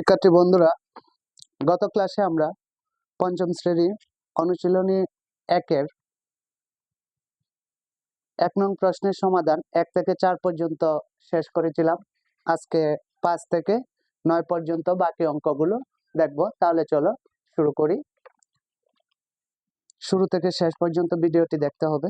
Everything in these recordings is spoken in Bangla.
শিক্ষার্থী বন্ধুরা, গত ক্লাসে আমরা পঞ্চম শ্রেণির অনুশীলনী একের এক নং প্রশ্নের সমাধান এক থেকে চার পর্যন্ত শেষ করেছিলাম। আজকে পাঁচ থেকে নয় পর্যন্ত বাকি অঙ্কগুলো দেখব। তাহলে চলো শুরু করি। শুরু থেকে শেষ পর্যন্ত ভিডিওটি দেখতে হবে।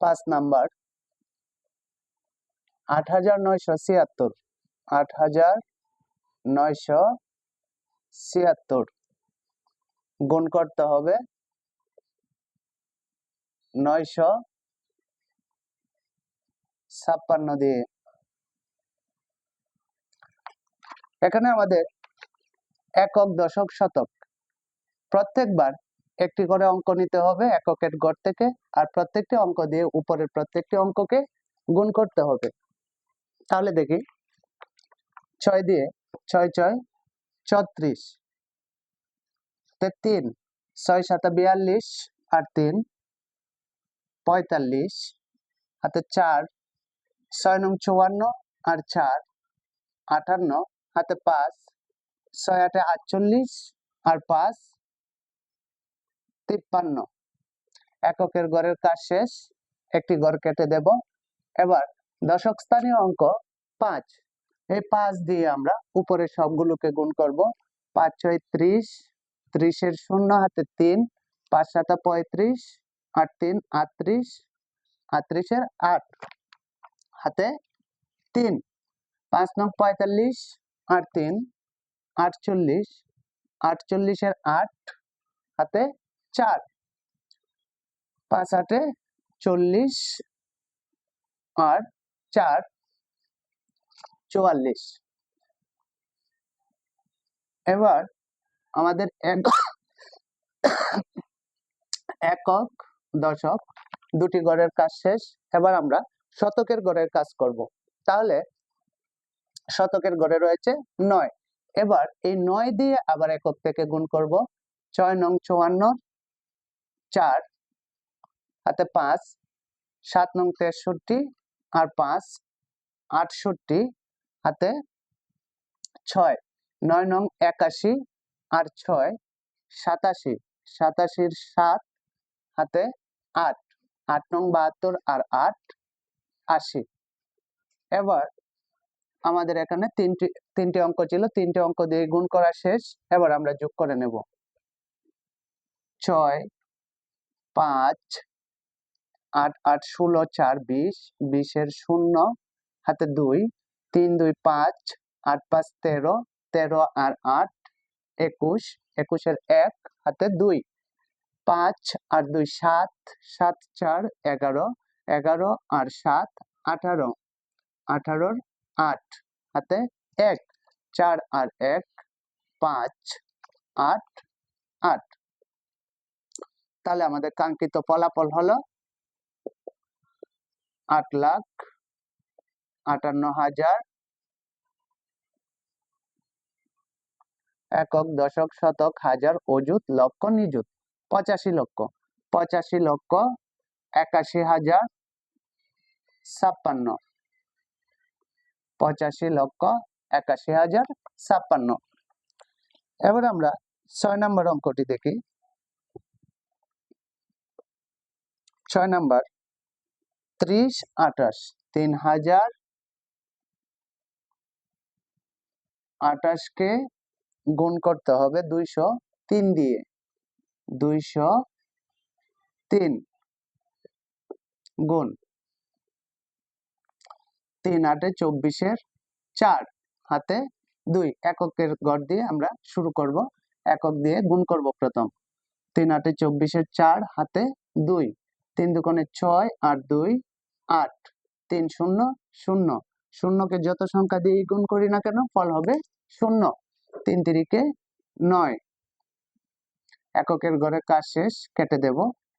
পাঁচ নাম্বার আট হাজার নয়শো ছিয়াত্তর। আট হাজার নয়শো ছিয়াত্তর। গুণ করতে হবে নয়শো ছাপ্পান্ন দিয়ে। এখানে আমাদের একক দশক শতক। প্রত্যেকবার একটি করে অঙ্ক নিতে হবে এককের গড় থেকে, আর প্রত্যেকটি অঙ্ক দিয়ে উপরের প্রত্যেকটি অঙ্ককে গুণ করতে হবে। তাহলে দেখি। ছয় দিয়ে, ছয় ছয়, ছত্রিশ। তিন ছয়, সাতা বিয়াল্লিশ, আর তিন, পঁয়তাল্লিশ। হাতে চার, ছয় নং চুয়ান্ন, আর চার, আটান্ন। হাতে পাঁচ, ছয় আটে আটচল্লিশ, আর পাঁচ, তিপ্পান্ন। এককের গড়ের কাজ শেষ, একটি গড় কেটে দেব। এবার দশক স্থানীয় অঙ্ক পাঁচ। এই পাঁচ দিয়ে আমরা উপরে সবগুলোকে গুণ করব। পাঁচ ছয় ত্রিশ, ত্রিশের শূন্য হাতে তিন, পাঁচ সাতা পঁয়ত্রিশ, আট তিন আটত্রিশ, আটত্রিশের আট হাতে তিন। পাঁচ নং পঁয়তাল্লিশ, আট তিন, আটচল্লিশ, আটচল্লিশের আট হাতে চার। পাঁচ আটে চল্লিশ আর চার, চুয়াল্লিশ। এবার আমাদের একক দশক, দুটি গড়ের কাজ শেষ, এবার আমরা শতকের গড়ের কাজ করব। তাহলে শতকের গড়ে রয়েছে নয়। এবার এই নয় দিয়ে আবার একক থেকে গুণ করব। ছয় নং চুয়ান্ন, চার, হাতে পাঁচ, সাত নং তেষট্টি আর পাঁচ, আটষট্টি, হাতে ছয়, নয় নং একাশি আর ছয়, সাতাশি, সাতাশির সাত, হাতে আট আট নং বাহাত্তর আর আট, আশি। এবার আমাদের এখানে তিনটি তিনটি অঙ্ক ছিল, তিনটি অঙ্ক দিয়ে গুণ করা শেষ, এবার আমরা যোগ করে নেব। ছয়, পাঁচ আট আট ষোলো চার বিশ, বিশের শূন্য, হাতে দুই, তিন, দুই, পাঁচ, আট, পাঁচ, তেরো তেরো, আর আট, একুশ, একুশের এক, হাতে দুই, পাঁচ আর দুই, সাত সাত, চার, এগারো এগারো, আর সাত, আঠারো, আঠারোর আট, হাতে এক, চার, আর এক, পাঁচ, আট আট। তাহলে আমাদের কাঙ্ক্ষিত ফলাফল হলো আট লাখ আটান্ন হাজার একক দশক শতক হাজার অযুত লক্ষ নিযুত, পঁচাশি লক্ষ পঁচাশি লক্ষ একাশি হাজার ছাপ্পান্ন, পঁচাশি লক্ষ একাশি হাজার ছাপ্পান্ন। এবার আমরা ছয় নম্বর অঙ্কটি দেখি। ছয় নম্বর ত্রিশ, আঠাশ। তিন হাজার, আঠাশকে গুণ করতে হবে দুইশো তিন দিয়ে। দুইশো তিন গুণ তিন আটে চব্বিশের চার, হাতে দুই। এককের গড় দিয়ে আমরা শুরু করব। একক দিয়ে গুণ করব প্রথম। তিন আটে চব্বিশের চার, হাতে দুই। তিন দুকোণে ছয় আর দুই, আট। তিন শূন্য শূন্য। শূন্যকে যত সংখ্যা দিয়ে গুণ করি না কেন, ফল হবে শূন্য। তিন তিরিকে নয়। এককের গড়ের কাজ শেষ, কেটে দেব।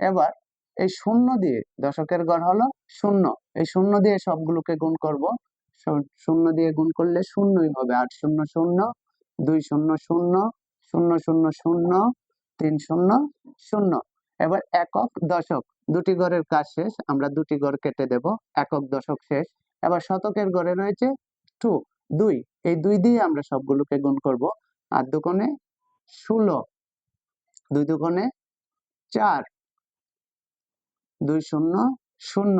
এবার এই শূন্য দিয়ে দশকের গড় হলো শূন্য। এই শূন্য দিয়ে সবগুলোকে গুণ করব। শূন্য দিয়ে গুণ করলে শূন্যই হবে। আট শূন্য শূন্য, দুই শূন্য শূন্য শূন্য শূন্য শূন্য, তিন শূন্য শূন্য। এবার একক দশক। দুটি ঘরের কাজ শেষ, আমরা দুটি ঘর কেটে দেব, একক দশক শেষ। এবার শতকের ঘরে রয়েছে টু, দুই। এই দুই দিয়ে আমরা সবগুলোকে গুণ করব। আর দুকোণে ষোলো, দুই দুকোণে চার, দুই শূন্য শূন্য,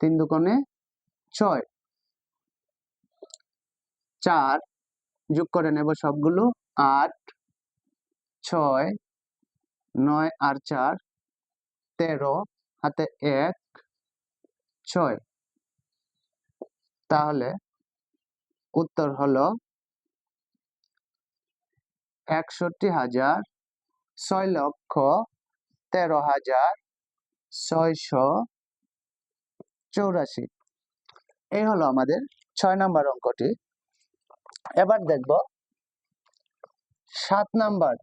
তিন দুকোণে ছয়। চার, যোগ করে নেব সবগুলো, আট, ছয়, নয় আর চার, তেরো। হাতে এক, ছয়। তাহলে উত্তর হলো একষট্টি হাজার ছয় লক্ষ তেরো হাজার ছয়শো চৌরাশি। এই হলো আমাদের ছয় নাম্বার অঙ্কটি। এবার দেখব সাত নাম্বার।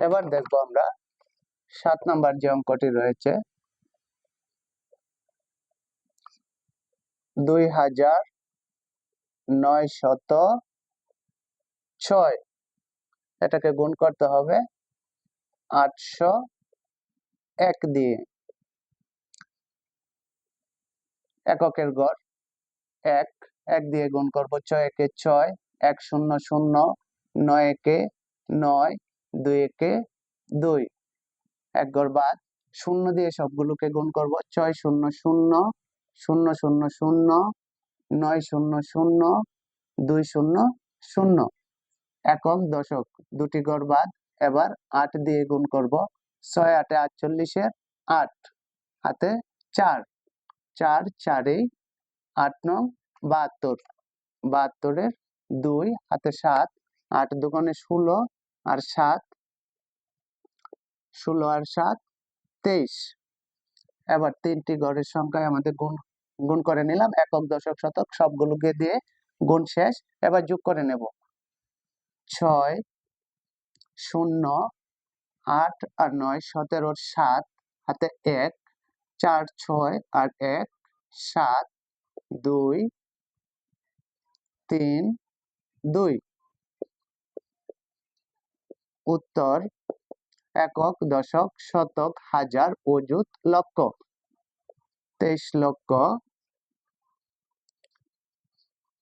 এবার দেখব আমরা। সাত নাম্বার যে অঙ্কটি রয়েছে। দুই হাজার নয় শত ছয়। এটাকে গুণ করতে হবে আটশো এক দিয়ে। এককের গড় এক। এক দিয়ে গুণ করব ছয় একে ছয়। এক শূন্য শূন্য নয় একে নয়। দুই একে দুই। এক গড় বাদ, শূন্য দিয়ে সবগুলোকে গুণ করব। ছয় শূন্য শূন্য শূন্য শূন্য শূন্য, নয় শূন্য শূন্য, দুই শূন্য শূন্য। একক দশক, দুটি গড় বাদ, এবার আট দিয়ে গুণ করব। ছয় আটে আটচল্লিশের আট, হাতে চার। চার চারে আট নং বাহাত্তর। বাহাত্তরের দুই, হাতে সাত। আট দোকানে ষোলো আর সাত, ষোলো আর সাত, তেইশ। এবার তিনটি গড়ের সংখ্যায় আমাদের গুণ গুণ করে নিলাম। একক, দশক, শতক, সবগুলোকে দিয়ে গুণ শেষ। এবার যোগ করে নেব। ছয়, শূন্য, আট আর নয়, সতেরোর সাত হাতে এক, চার, ছয় আর এক, সাত, দুই, তিন, দুই। উত্তর একক দশক শতক হাজার অযুত লক্ষ। তেইশ লক্ষ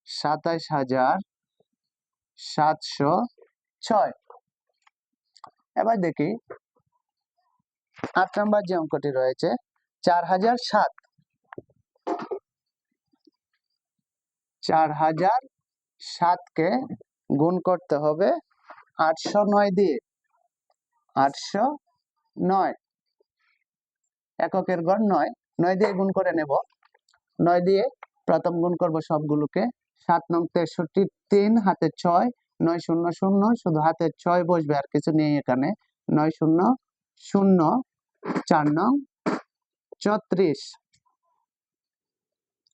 সাতাইশ হাজার সাতশো ছয়। এবার দেখি আট নম্বর যে অঙ্কটি রয়েছে, চার হাজার সাত। চার হাজার সাতকে গুণ করতে হবে আটশো নয় দিয়ে। আটশো নয়। এককের গড় নয়। নয় দিয়ে গুণ করে নেব। নয় দিয়ে প্রথম গুণ করব সবগুলোকে। সাত নং তেষট্টি তিন, হাতে ছয়। নয় শূন্য শূন্য, শুধু হাতে ছয় বসবে, আর কিছু নেই এখানে। নয় শূন্য শূন্য চার নং চত্রিশ।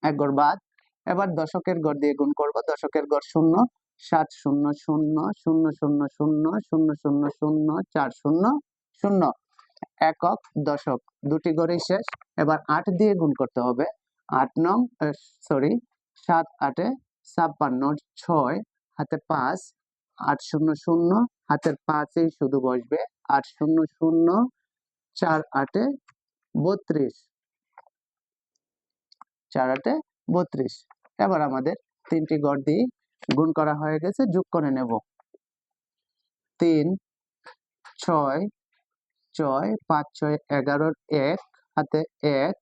এক গড় বাদ। এবার দশকের গড় দিয়ে গুণ করব। দশকের গড় শূন্য। সাত শূন্য শূন্য শূন্য শূন্য শূন্য শূন্য শূন্য শূন্য চার শূন্য শূন্য। একক দশক, দুটি গড়েই শেষ। এবার আট দিয়ে গুণ করতে হবে। আট নং সরি সাত আটে ছাপ্পান্ন, ছয়, হাতে পাঁচ, আট শূন্য শূন্য হাতের পাঁচেই শুধু বসবে। আট শূন্য শূন্য, চার আটে বত্রিশ। চার আটে বত্রিশ। এবার আমাদের তিনটি গড় দিয়ে গুণ করা হয়ে গেছে, যোগ করে নেব। তিন, ছয় ছয়, পাঁচ, ছয়, এগারোর এক, হাতে এক,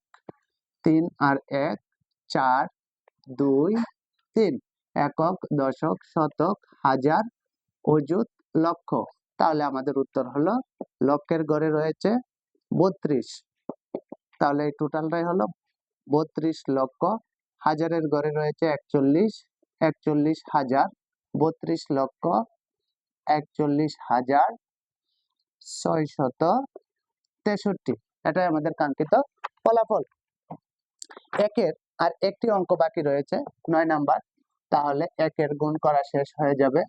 তিন আর এক, চার, দুই, তিন। একক, দশক, শতক, হাজার, অযুত, লক্ষ। তাহলে আমাদের উত্তর হলো লক্ষের গড়ে রয়েছে বত্রিশ। তাহলে এই টোটালটাই হলো বত্রিশ লক্ষ, হাজারের গড়ে রয়েছে একচল্লিশ একচল্লিশ হাজার, বত্রিশ লক্ষ একচল্লিশ হাজার ছয় শত তেষট্টি। এটাই আমাদের কাঙ্ক্ষিত ফলাফল। একের আর একটি অঙ্ক বাকি রয়েছে, নয় নাম্বার। তাহলে একের গুণ করা শেষ হয়ে যাবে।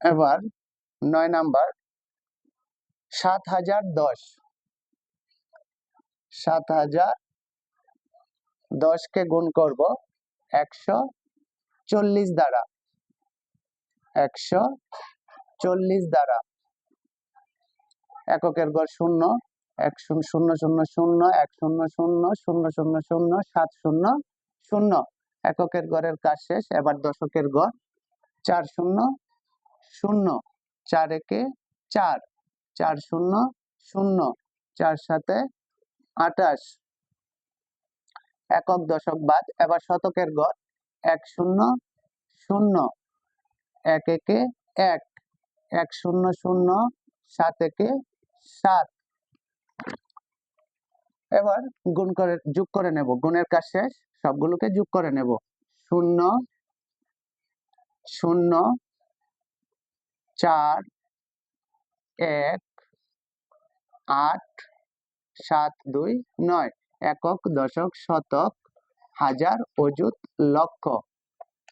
এবার নয় নাম্বার, সাত হাজার দশ। সাত হাজার। দশকে গুণ করব একশো চল্লিশ দ্বারা। একশো চল্লিশ দ্বারা। এককের গড় শূন্য, এক শূন্য শূন্য শূন্য শূন্য, এক শূন্য শূন্য শূন্য শূন্য শূন্য, সাত শূন্য শূন্য। এককের গড়ের কাজ শেষ, এবার দশকের গড় চার শূন্য শূন্য, চার একে চার চার শূন্য শূন্য, চার সাথে আটাশ একক দশক বাদ, এবার শতকের গড় এক শূন্য শূন্য। এক একে এক এক শূন্য শূন্য, সাত একে সাত। এবার গুণ করে, যোগ করে নেব। গুণের কাজ শেষ, সবগুলোকে যোগ করে নেব। শূন্য শূন্য, চার, এক, আট সাত দুই নয়, একক দশক শতক হাজার অযুত লক্ষ।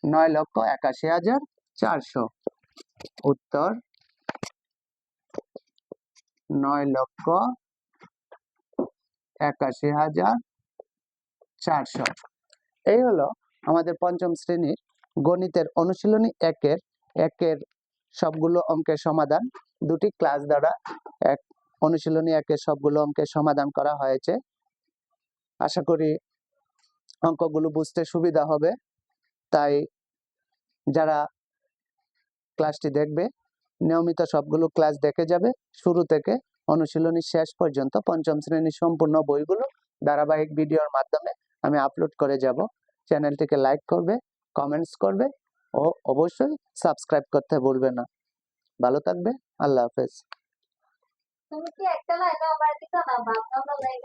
নয় লক্ষ একাশি হাজার চারশো। উত্তর। নয় লক্ষ একাশি হাজার চারশো। এই হলো আমাদের পঞ্চম শ্রেণির গণিতের অনুশীলনী একের একের সবগুলো অঙ্কের সমাধান। দুটি ক্লাস দ্বারা এক অনুশীলনী একের সবগুলো অঙ্কের সমাধান করা হয়েছে। আশা করি অঙ্কগুলো বুঝতে সুবিধা হবে। তাই যারা ক্লাসটি দেখবে, নিয়মিত সবগুলো ক্লাস দেখে যাবে। শুরু থেকে অনুশীলনী শেষ পর্যন্ত পঞ্চম শ্রেণির সম্পূর্ণ বইগুলো ধারাবাহিক ভিডিওর মাধ্যমে আমি আপলোড করে যাব। চ্যানেলটিকে লাইক করবে, কমেন্টস করবে ও অবশ্যই সাবস্ক্রাইব করতে ভুলবে না। ভালো থাকবে, আল্লাহ হাফেজ। तुमची ऍक्टर आहे ना माहिती का ना बांधकामला नाही